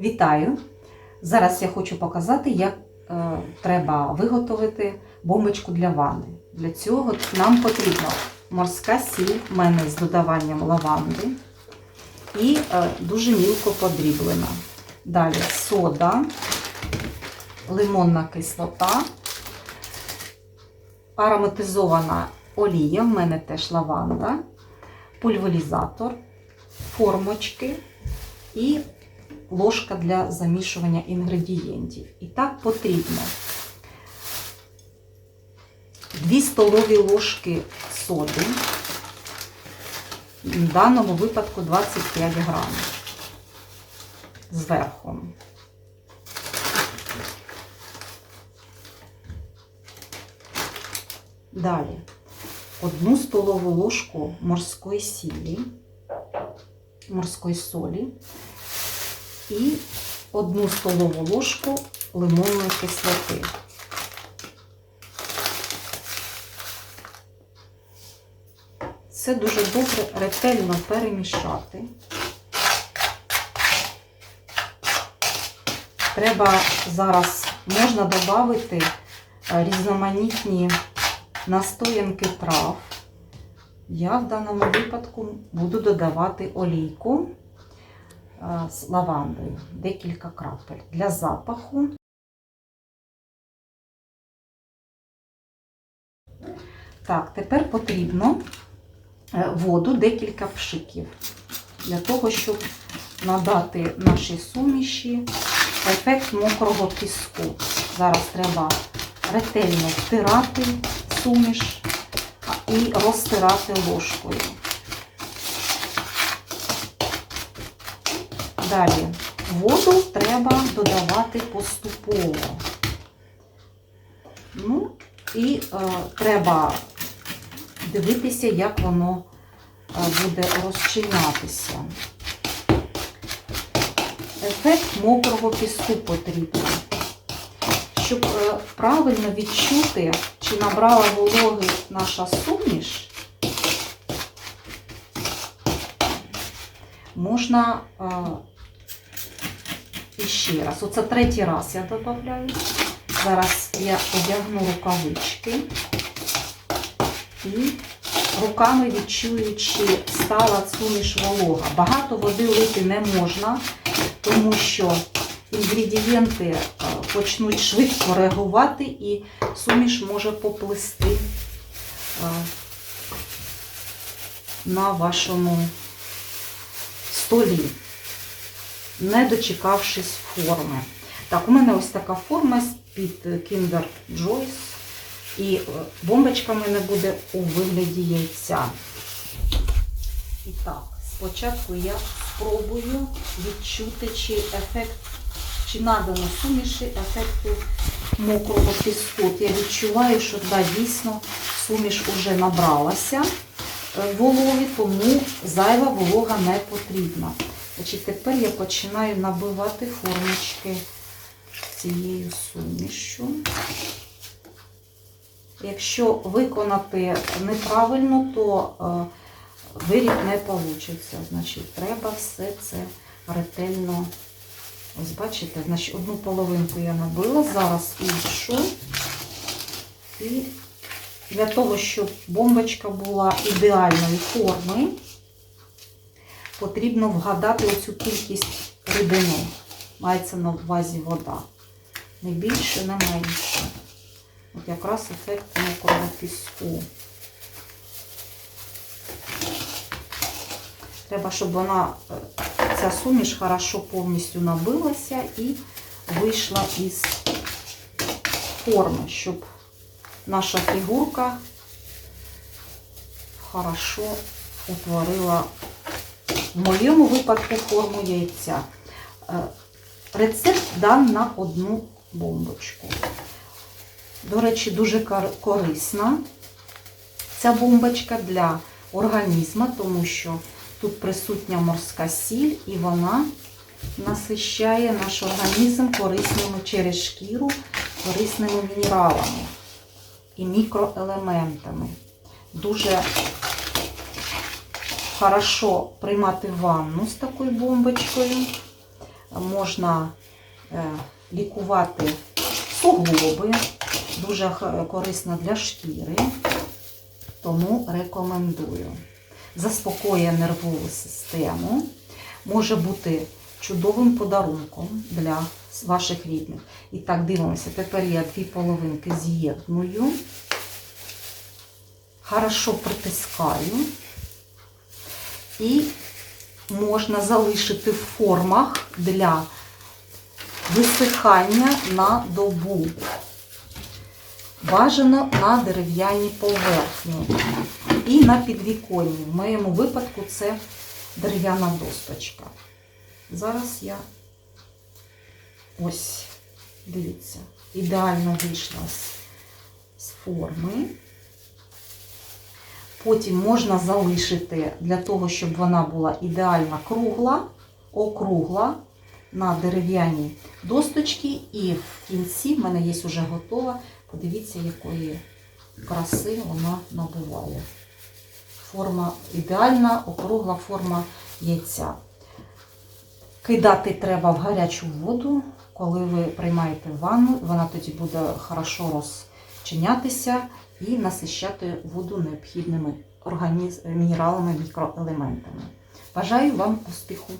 Вітаю! Зараз я хочу показати, як е, треба виготовити бомбочку для ванни. Для цього нам потрібна морська сіль, в мене з додаванням лаванди і е, дуже мілко подріблена. Далі сода, лимонна кислота, ароматизована олія, в мене теж лаванда, пульверізатор, формочки і ложка для замішування інгредієнтів. І так потрібно 2 столові ложки соди, в даному випадку 25 грамів зверху. Далі одну столову ложку морської сілі, морської солі і одну столову ложку лимонної кислоти. Це дуже добре ретельно перемішати. Треба зараз можна додати різноманітні настоянки трав. Я в даному випадку буду додавати олійку з лавандою, декілька крапель для запаху. Так, тепер потрібно е, воду декілька пшиків для того, щоб надати нашій суміші ефект мокрого піску. Зараз треба ретельно втирати суміш і розтирати ложкою. Далі воду треба додавати поступово. Ну, і е, треба дивитися, як воно е, буде розчинятися. Ефект мокрого піску потрібен. Щоб е, правильно відчути, чи набрала вологи наша суміш, можна е, іще раз. Оце третій раз я додаю. Зараз я одягну рукавички і руками відчую, чи стала суміш волога. Багато води лити не можна, тому що інгредієнти е, почнуть швидко реагувати і суміш може поплисти е, на вашому столі, не дочекавшись форми. Так, у мене ось така форма з-під Kinder Joyce. І е, бомбочка в мене буде у вигляді яйця. І так, спочатку я спробую відчути, чи ефект, чи надано суміші ефекту мокрого піску. Я відчуваю, що да, дійсно суміш вже набралася е, вологи, тому зайва волога не потрібна. Значить, Тепер я починаю набивати формочки цією сумішю. Якщо виконати неправильно, то е, виріб не вийде. Значить, треба все це ретельно. Ось бачите, значить, одну половинку я набила, зараз іншу. І для того, щоб бомбочка була ідеальної форми, потрібно вгадати оцю кількість рідини. Мається на увазі вода. Не більше, не менше. От якраз ефект мокрого піску. Треба, щоб вона, е, ця суміш хорошо повністю набилася і вийшла із форми, щоб наша фігурка хорошо утворила, в моєму випадку, форму яйця. Е, Рецепт дан на одну бомбочку. До речі, дуже корисна ця бомбочка для організму, тому що тут присутня морська сіль і вона насищає наш організм корисними через шкіру, корисними мінералами і мікроелементами. Дуже хорошо приймати ванну з такою бомбочкою. можна е, лікувати суглоби, дуже корисно для шкіри, тому рекомендую. Заспокоює нервову систему, може бути чудовим подарунком для ваших рідних. І так, дивимося, тепер я дві половинки з'єдную, хорошо притискаю і можна залишити в формах для висихання на добу. Бажано на дерев'яній поверхні і на підвіконні. В моєму випадку це дерев'яна досточка. Зараз я ось, дивіться, ідеально вийшла з, форми. Потім можна залишити для того, щоб вона була ідеально кругла, округла на дерев'яній досточці. І в кінці в мене є вже готова. Подивіться, якої краси вона набуває. Форма ідеальна, округла форма яйця. Кидати треба в гарячу воду, коли ви приймаєте ванну, вона тоді буде хорошо розчинятися і насищати воду необхідними мінералами, мікроелементами. Бажаю вам успіху!